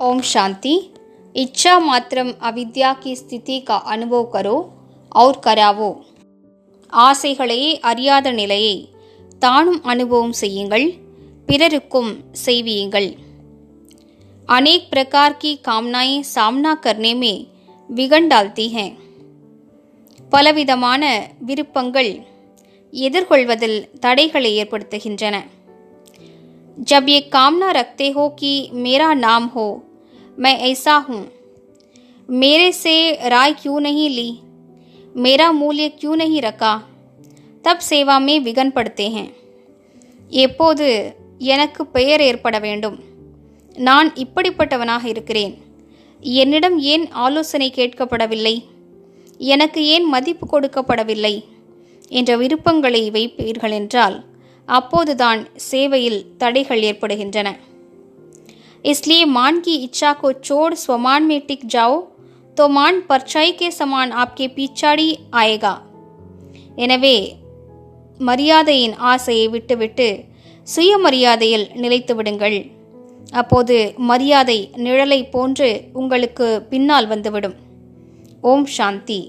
ओम शांति इच्छा मात्रम अविद्या की स्थिति का अनुभव करो और करावो ஆசைகளையே அறியாத நிலையை தானும் அனுபவம் செய்யுங்கள் பிறருக்கும் செய்வியுங்கள் अनेक प्रकार की कामनाएं सामना करने में विघन डालती हैं பலவிதமான விருப்பங்கள் எதிர்கொள்வதில் தடைகளை ஏற்படுத்துகின்றன जब ये कामना रखते हो कि मेरा नाम हो मैं ऐसा हूँ मेरे से राय क्यों नहीं ली मेरा मूल्य क्यों नहीं रखा तब सेवा में विघन पड़ते हैं எப்போது எனக்கு பெயர் ஏற்பட வேண்டும் நான் இப்படிப்பட்டவனாக இருக்கிறேன் என்னிடம் ஏன் ஆலோசனை கேட்கப்படவில்லை எனக்கு ஏன் மதிப்பு கொடுக்கப்படவில்லை என்ற விருப்பங்களை வைப்பீர்கள் என்றால் அப்போதுதான் சேவையில் தடைகள் ஏற்படுகின்றன इसलिए मान की इच्छा को छोड़ स्वमान में टिक जाओ तो मान परछाई के समान आपके पिछाड़ी आएगा எனவே மரியாதையின் ஆசையை விட்டுவிட்டு சுயமரியாதையில் நிலைத்து விடுங்கள் அப்போது மரியாதை நிழலை போன்று உங்களுக்கு பின்னால் வந்துவிடும் ஓம் சாந்தி